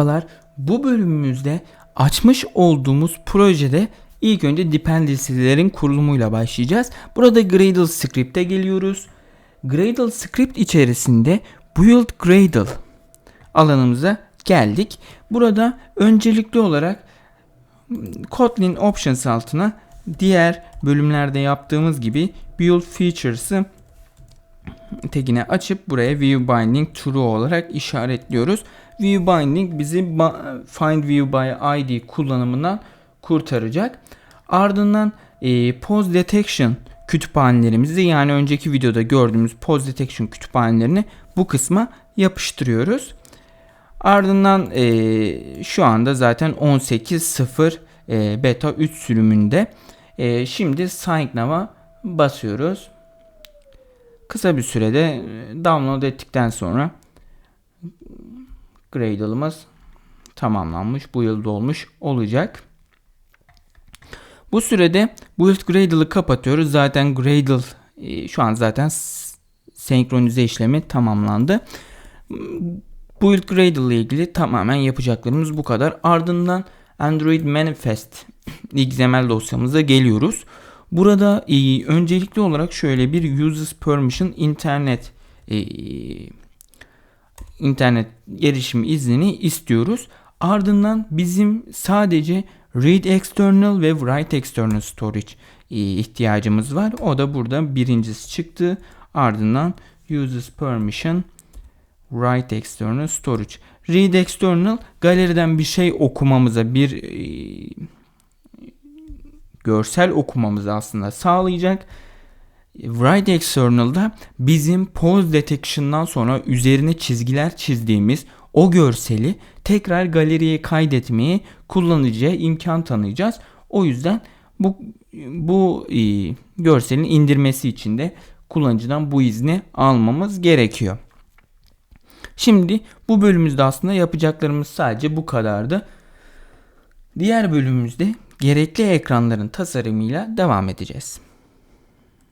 Merhabalar. Bu bölümümüzde açmış olduğumuz projede ilk önce dependency'lerin kurulumuyla başlayacağız. Burada Gradle script'e geliyoruz. Gradle script içerisinde build Gradle alanımıza geldik. Burada öncelikli olarak Kotlin Options altına diğer bölümlerde yaptığımız gibi build features'ı tekine açıp buraya view binding true olarak işaretliyoruz. View binding bizi find view by id kullanımından kurtaracak. Ardından e, pose detection kütüphanelerimizi yani önceki videoda gördüğümüz pose detection kütüphanelerini bu kısma yapıştırıyoruz. Ardından e, şu anda zaten 18.0 e, beta 3 sürümünde. E, şimdi sign basıyoruz. Kısa bir sürede e, download ettikten sonra Gradle'ımız tamamlanmış, bu yıl dolmuş olacak. Bu sürede Build Gradle'ı kapatıyoruz. Zaten Gradle e, şu an zaten senkronize işlemi tamamlandı. Build Gradle ile ilgili tamamen yapacaklarımız bu kadar. Ardından Android Manifest XML dosyamıza geliyoruz. Burada e, öncelikli olarak şöyle bir Users Permission internet e, internet erişim iznini istiyoruz. Ardından bizim sadece read external ve write external storage e, ihtiyacımız var. O da burada birincisi çıktı. Ardından users permission write external storage. Read external galeriden bir şey okumamıza bir e, görsel okumamızı aslında sağlayacak. Write External'da bizim pose detection'dan sonra üzerine çizgiler çizdiğimiz o görseli tekrar galeriye kaydetmeyi kullanıcıya imkan tanıyacağız. O yüzden bu bu e, görselin indirmesi için de kullanıcıdan bu izni almamız gerekiyor. Şimdi bu bölümümüzde aslında yapacaklarımız sadece bu kadardı. Diğer bölümümüzde gerekli ekranların tasarımıyla devam edeceğiz.